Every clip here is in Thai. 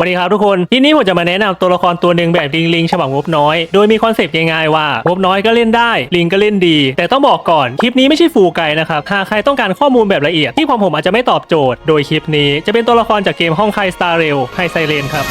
สวัสดีครับทุกคนที่นี้ผมจะมาแนะนำตัวละครตัวหนึ่งแบบลิงลิงฉบับงบน้อย โดยมีคอนเซปต์ง่ายๆว่างบน้อยก็เล่นได้ ลิงก็เล่นดี แต่ต้องบอกก่อนคลิปนี้ไม่ใช่ฟูไกนะครับหากใครต้องการข้อมูลแบบละเอียดที่ผมผมอาจจะไม่ตอบโจทย์ โดยคลิปนี้จะเป็นตัวละครจากเกมห้องไคสตาร์เรลไฮไซเรนครับ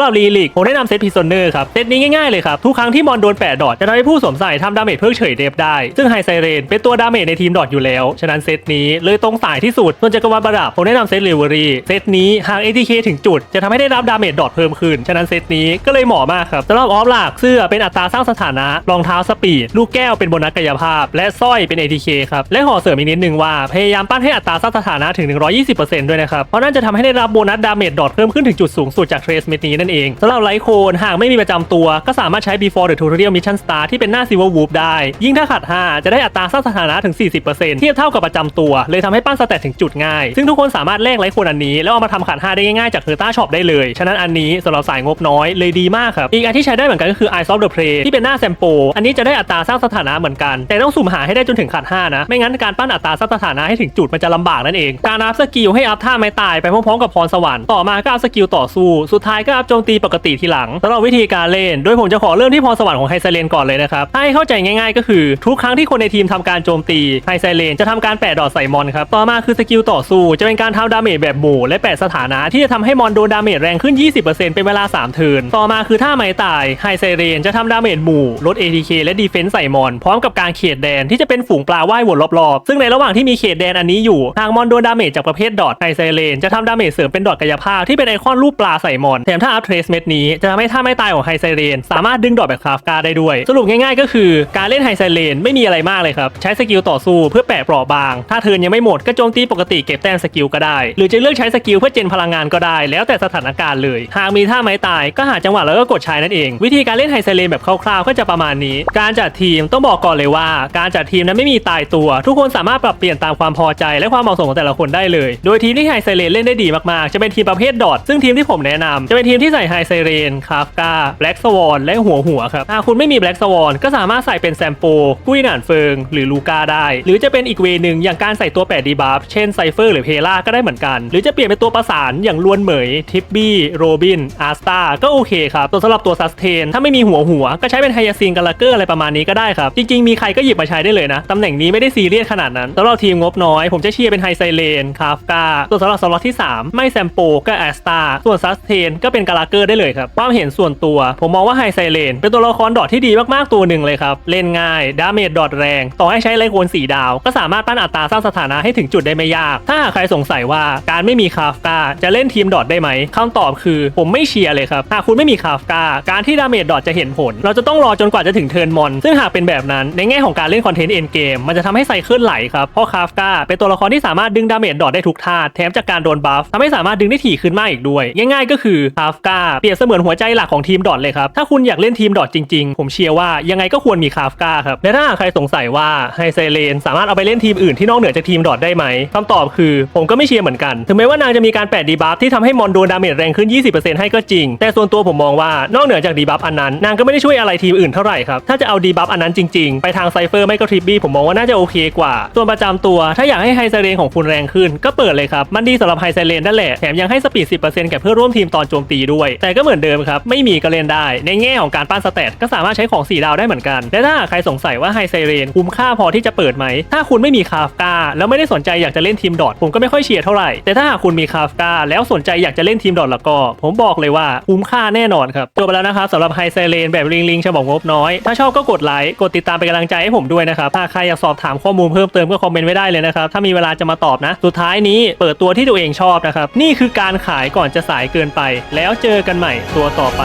ำหรับรีลิกผมแนะนำเซตพิซซเนอร์ครับ เซตนี้ง่ายๆเลยครับ ทุกครั้งที่มอนโดน 8 ดอทจะทำให้ผู้สวมใส่ทำดาเมจเพิ่มเฉยเดฟได้ ซึ่งไฮไซเรนเป็นตัวดาเมจในทีมดอทอยู่แล้ว ฉะนั้นเซตนี้เลยตรงสายที่สุดส่วนจักรวาลประดับผมแนะนำเซตเลเวอรี่เซตนี้หาก ATK ถึงจุด จะทำให้ได้รับดาเมจดอทเพิ่มขึ้น ฉะนั้นเซตนี้ก็เลยเหมาะมากครับสำหรับออฟหลักเสื้อเป็นอัตราสร้างสถานะรองเท้าสปีดลูกแก้วเป็นโบนัสกายภาพ และสร้อยเป็น ATK ครับและขอเสริมอีกนิดนึงว่าพยายามปั้นให้อัตราสร้างสถานะถึง 120%ด้วยนะครับเพราะนั่นจะทำให้ได้รับโบนัสดาเมจดอทเพิ่มขึ้นถึงจุดสูงสุดจากเทรสเม็ดนี้นั่นนเองสำหรับไลท์โคนหากไม่มีประจำตัว ก็สามารถใช้ before the tutorial mission star ที่เป็นหน้า silver whoop ได้ ยิ่งถ้าขัด 5 จะได้อัตราสร้างสถานะถึง 40%เทียบเท่ากับประจำตัว เลยทำให้ปั้นสแตทถึงจุดง่าย ซึ่งทุกคนสามารถแลกไลท์โคนอันนี้ แล้วเอามาทำขัด 5 ได้ง่ายๆจากเฮอร์ต้าช็อปได้เลย ฉะนั้นอันนี้สำหรับสายงบน้อยเลยดีมากครับอีกอันที่ใช้ได้เหมือนกันก็คือ Eyes of the Prey ที่เป็นหน้าแซมโปอันนี้จะได้อัตราสร้างสถานะเหมือนกัน แต่ต้องสุ่มหาให้ได้จนถึงขัด 5 นะ ไม่งั้นการปั้นอัตราสร้างสถานะให้ถึงจุดมันจะลำบากนั่นเองการอัพสกิลให้อัพท่าไม้ตายไปพร้อมๆกับพรสวรรค์ต่อมาก็อัพสกิลต่อสู้สุดท้ายก็อัพโจมตีปกติทีหลังสำหรับวิธีการเล่น โดยผมจะขอเริ่มที่พรสวรรค์ของไฮไซเลนก่อนเลยนะครับ ให้เข้าใจง่ายๆ ก็คือทุกครั้งที่คนในทีมทำการโจมตีไฮไซเลนจะทำการแปะดอทใส่มอนครับ ต่อมาคือสกิลต่อสู้จะเป็นการทำดาเมจแบบหมู่และแปะสถานะที่จะทำให้มอนโดนดาเมจแรงขึ้น 20%เป็นเวลา 3 เทิร์นต่อมาคือท่าไม้ตายไฮไซเรนจะทำดาเมจหมู่ลด ATK และดีเฟนส์ใส่มอน พร้อมกับการเขตแดนที่จะเป็นฝูงปลาว่ายวนรอบๆ ซึ่งในระหว่างที่มีเขตแดนอันนี้อยู่หากมอนโดนดาเมจจากประเภทดอทไฮไซเรนจะทำดาเมจเสริมเป็นดอทกายภาพที่เป็นไอคอนรูปปลาใส่มอนแถมถ้าอัพเทรสเม็ดนี้จะทำให้ท่าไม้ตายของไฮไซเรนสามารถดึงดอทแบบคราฟกาได้ด้วย สรุปง่ายๆ ก็คือการเล่นไฮไซเรนไม่มีอะไรมากเลยครับ ใช้สกิลต่อสู้เพื่อแปะเปราะบาง ถ้าเทินยังไม่หมดก็โจมตีปกติเก็บแต้มสกิลก็ได้ หรือจะเลือกใช้สกิลเพื่อเจนพลังงานก็ได้ แล้วแต่สถานการณ์เลย หากมีท่าไม้ตายก็หาจังหวะแล้วก็กดใช้นั่นเอง วิธีการเล่นไฮไซเลนแบบคร่าวๆก็จะประมาณนี้ การจัดทีมต้องบอกก่อนเลยว่า การจัดทีมนั้นไม่มีตายตัว ทุกคนสามารถปรับเปลี่ยนตามความพอใจ และความเหมาะสมของแต่ละคนได้เลย โดยทีมที่ไฮไซเลนเล่นได้ดีมากๆ จะเป็นทีมประเภทดอทซึ่งทีมที่ผมแนะนำจะเป็นทีมที่ใส่ไฮไซเรนคาฟกาแบล็กสวอนและหัวหัวครับหากคุณไม่มีแบล็กสวอนก็สามารถใส่เป็นแซมโปกุ้ยหนานเฟิง หรือลูกาได้ หรือจะเป็นอีกเวนึงอย่างการใส่ตัวแปดดีบัฟเช่นไซเฟอร์หรือเพล่าก็ได้เหมือนกัน หรือจะเปลี่ยนเป็นตัวประสานอย่างลวนเหมยทิปบี้โรบินอาร์สตาก็โอเคครับตัวสำหรับตัวซัสเทนถ้าไม่มีหัวหัวก็ใช้เป็นไฮยาซินกับลักเกอร์อะไรประมาณนี้ก็ได้ครับจริงๆมีใครก็หยิบมาใช้ได้เลยนะตำแหน่งนี้ไม่ได้ซีเรียสขนาดนั้นสำหรับทีมงบน้อย ผมจะเชียร์เป็นไฮไซเลนคาฟกาตัวสำหรับสล็อตที่ 3 ไม่แซมโปก็แอสตาส่วนซัสเทนก็เป็นกาลาเกอร์ได้เลยครับความเห็นส่วนตัว ผมมองว่าไฮไซเลนเป็นตัวละครดอทที่ดีมากๆตัวหนึ่งเลยครับเล่นง่ายดาเมจดอทแรง ต่อให้ใช้ไลโคนสีดาว ก็สามารถปั้นอัตราสร้างสถานะให้ถึงจุดได้ไม่ยาก ถ้าหากใครสงสัยว่าการไม่มีคาฟกาจะเล่นทีมดอทได้ไหมคำตอบคือผมไม่เชียร์เลยครับหากคุณไม่มีคาฟกาการที่ดาเมจดอทจะเห็นผล เราจะต้องรอจนกว่าจะถึงเทิร์นมอนซึ่งหากเป็นแบบนั้นในแง่ของการเล่นคอนเทนต์เอ็นเกมมันจะทำให้ไซเคิลไหลครับเพราะคาฟกาเป็นตัวละครที่สามารถดึงดาเมจดอทได้ทุกท่าแถมจากการโดนบัฟทำให้สามารถดึงได้ถี่ขึ้นมากอีกด้วย ง่ายๆก็คือคาฟกาเปรียบเสมือนหัวใจหลักของทีมดอทเลยครับ ถ้าคุณอยากเล่นทีมดอทจริงๆ ผมเชียร์ว่ายังไงก็ควรมีคาฟกาครับและถ้าใครสงสัยว่าไฮไซเลนสามารถเอาไปเล่นทีมอื่นที่นอกเหนือจากทีมดอทได้ไหมคำตอบคือผมก็ไม่เชียร์เหมือนกัน ถึงแม้ว่านางจะมีการแปะดีบัฟที่ทำให้มอนโดนดาเมจแรงขึ้น 20%ให้ก็จริง แต่ส่วนตัวผมมองว่านอกเหนือจากดีบัฟอันนั้นนางก็ไม่ได้ช่วยอะไรทีมอื่นเท่าไหร่ครับถ้าจะเอาดีบัฟอันนั้นจริงๆ ไปทางไซเฟอร์ไม่ก็ทริปบี้ผมมองว่าน่าจะโอเคกว่าส่วนประจำตัว ถ้าอยากให้ไฮไซเรนของคุณแรงขึ้น ก็เปิดเลยครับมันดีสำหรับไฮไซเรนนั่นแหละแถมยังให้สปีด 10%แก่เพื่อร่วมทีมตอนโจมตีด้วยแต่ก็เหมือนเดิมครับ ไม่มีก็เล่นได้ ในแง่ของการปั้นสเตตก็สามารถใช้ของ 4 ดาวได้เหมือนกัน และถ้าใครสงสัยว่าไฮไซเรนคุ้มค่าพอที่จะเปิดไหม ถ้าคุณไม่มีคาฟกาแล้วไม่ได้สนใจอยากจะเล่นทีมดอทผมก็ไม่ค่อยเชียร์เท่าไหร่ แต่ถ้าหากคุณมีคาฟกาแล้วสนใจอยากจะเล่นทีมดอทแล้วก็ ผมบอกเลยว่าคุ้มค่าแน่นอนครับจบไปแล้วนะครับสำหรับไฮไซเรนแบบลิงลิงฉบับงบน้อย ถ้าชอบก็กดไลค์กดติดตามเป็นกำลังใจให้ผมด้วยนะครับถ้าใครอยากสอบถามข้อมูลเพิ่มเติมก็คอมเมนต์ไว้ได้เลยนะครับถ้ามีเวลาจะมาตอบนะ สุดท้ายนี้เปิดตัวที่ตัวเองชอบนะครับนี่คือการขายก่อนจะสายเกินไป แล้วเจอกันใหม่ตัวต่อไป